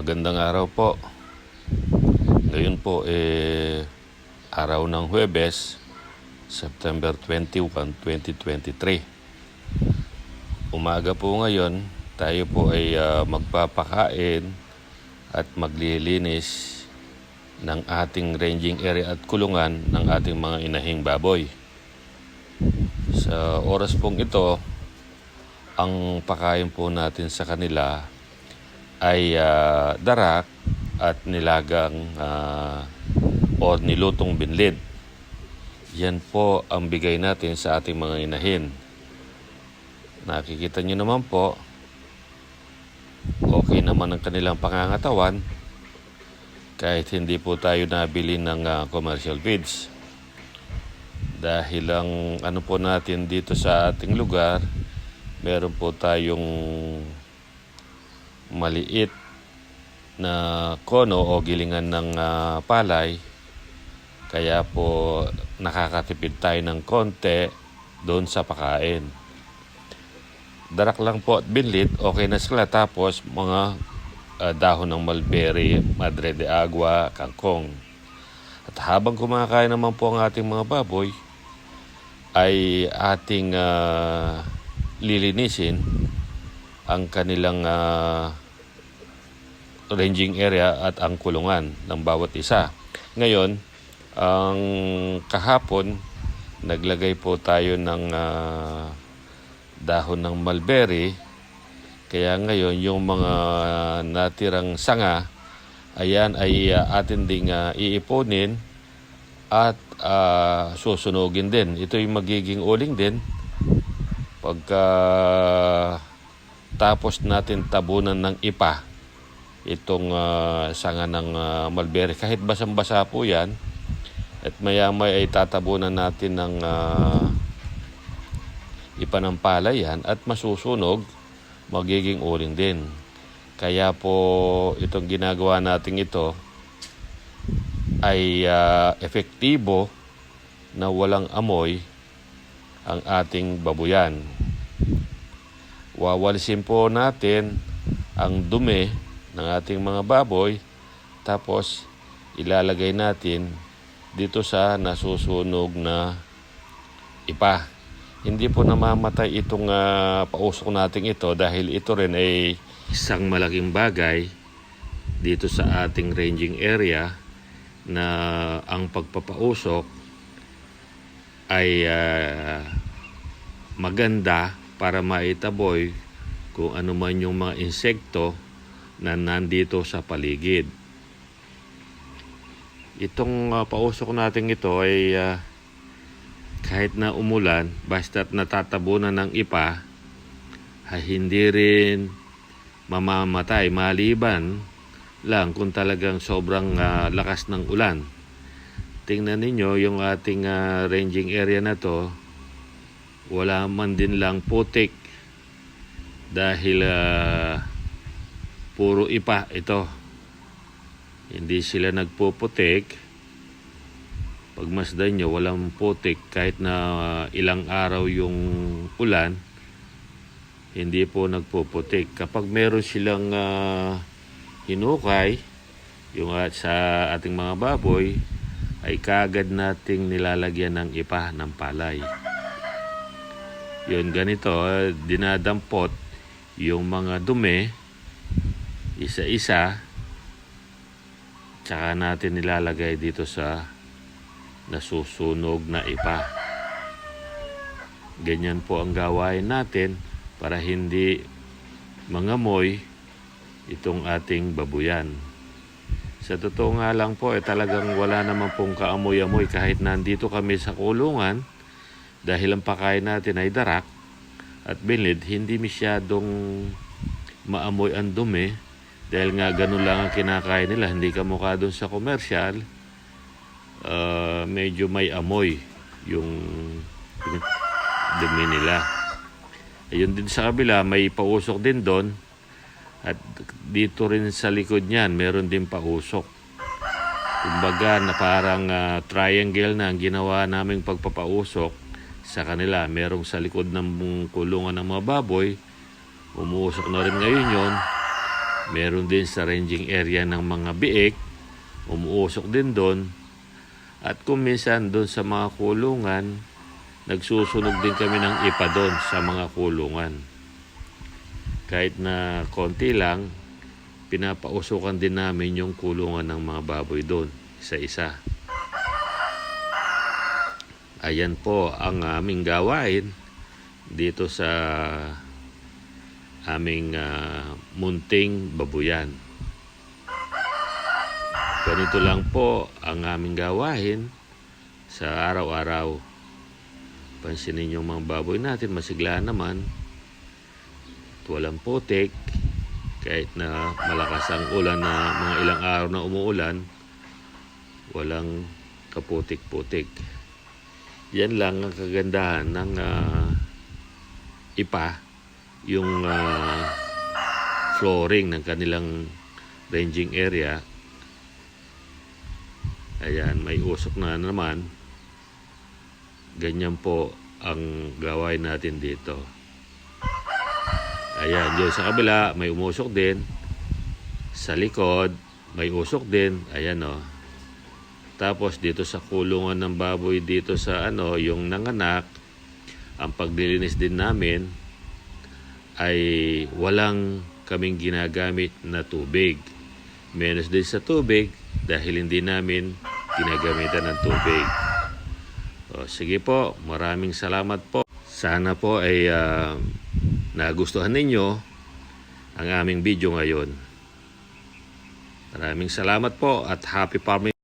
Magandang araw po. Ngayon po eh araw ng Huwebes, September 21, 2023. Umaga po ngayon, tayo po ay ah, magpapakain at maglilinis ng ating ranging area at kulungan ng ating mga inahing baboy. Sa oras pong ito, ang pakain po natin sa kanila ay ah, darak at nilagang ah, o nilutong binlid. Yan po ang bigay natin sa ating mga inahin. Nakikita nyo naman po, okay naman ang kanilang pangangatawan kahit hindi po tayo nabili ng ah, commercial feeds. Dahil ang ano po natin dito sa ating lugar, meron po tayong maliit na kono o gilingan ng ah, palay. Kaya po nakakatipid tayo ng konti doon sa pakain. Darak lang po at binlit, okay na sila. Tapos mga ah, dahon ng mulberry, madre de agua, kangkong. At habang kumakain naman po ang ating mga baboy, ay ating ah, lilinisin ang kanilang ah, ranging area at ang kulungan ng bawat isa. Ngayon, ang kahapon, naglagay po tayo ng ah, dahon ng mulberry. Kaya ngayon, yung mga natirang sanga, ayan ay ah, atin ding ah, iipunin at ah, susunugin din. Ito yung magiging uling din pagka tapos natin tabunan ng ipa itong ah, sanga ng ah, mulberry. Kahit basang-basa po yan, at maya-maya ay tatabunan natin ng ah, ipa ng palay yan at masusunog, magiging uling din. Kaya po itong ginagawa natin ito ay ah, epektibo na walang amoy ang ating babuyan. Wawalisin po natin ang dumi ng ating mga baboy tapos ilalagay natin dito sa nasusunog na ipa. Hindi po namamatay itong ah, pausok natin ito dahil ito rin ay isang malaking bagay dito sa ating ranging area na ang pagpapausok ay ah, maganda para maitaboy kung ano man yung mga insekto na nandito sa paligid. Itong ah, pausok natin ito ay ah, kahit na umulan, basta't natatabunan ng ipa, ay hindi rin mamamatay maliban lang kung talagang sobrang ah, lakas ng ulan. Tingnan ninyo yung ating ah, ranging area na to, wala man din lang putik dahil ah, puro ipa ito. Hindi sila nagpuputik. Pagmasdan nyo, walang putik kahit na ah, ilang araw yung ulan, hindi po nagpuputik. Kapag meron silang ah, hinukay, yung at sa ating mga baboy, ay kagad nating nilalagyan ng ipa ng palay. Yun, ganito, ah, dinadampot yung mga dumi, isa-isa, tsaka natin nilalagay dito sa nasusunog na ipa. Ganyan po ang gawain natin para hindi mangamoy itong ating babuyan. Sa totoo nga lang po, eh, talagang wala naman pong kaamoy-amoy kahit nandito kami sa kulungan dahil ang pakain natin ay darak at binlid, hindi masyadong maamoy ang dumi dahil nga ganun lang ang kinakain nila, hindi ka mukha doon sa commercial, uh, medyo may amoy yung, yung dumi nila. Ayun din sa kabila, may pausok din doon at dito rin sa likod niyan, meron din pausok. Kumbaga na parang ah, triangle na ang ginawa naming pagpapausok sa kanila. Merong sa likod ng kulungan ng mga baboy, umuusok na rin ngayon yon. Meron din sa ranging area ng mga biik, umuusok din doon. At kung minsan doon sa mga kulungan, nagsusunog din kami ng ipa doon sa mga kulungan. Kahit na konti lang, pinapausukan din namin yung kulungan ng mga baboy doon, isa-isa. Ayan po ang aming gawain dito sa aming ah, munting babuyan. Ganito lang po ang aming gawain sa araw-araw. Pansinin yung mga baboy natin, masigla naman. At walang putik. Kahit na malakas ang ulan na mga ilang araw na umuulan, walang kaputik-putik. Yan lang ang kagandahan ng ah, ipa, yung ah, flooring ng kanilang ranging area. Ayan, may usok na naman. Ganyan po ang gawain natin dito. Ayan, yun sa kabila, may umusok din. Sa likod, may usok din. Ayan o. Tapos dito sa kulungan ng baboy dito sa ano, yung nanganak, ang paglilinis din namin ay walang kaming ginagamit na tubig. Menos din sa tubig dahil hindi namin ginagamitan ng tubig. O, sige po, maraming salamat po. Sana po ay ah, nagustuhan ninyo ang aming video ngayon. Maraming salamat po at happy farming.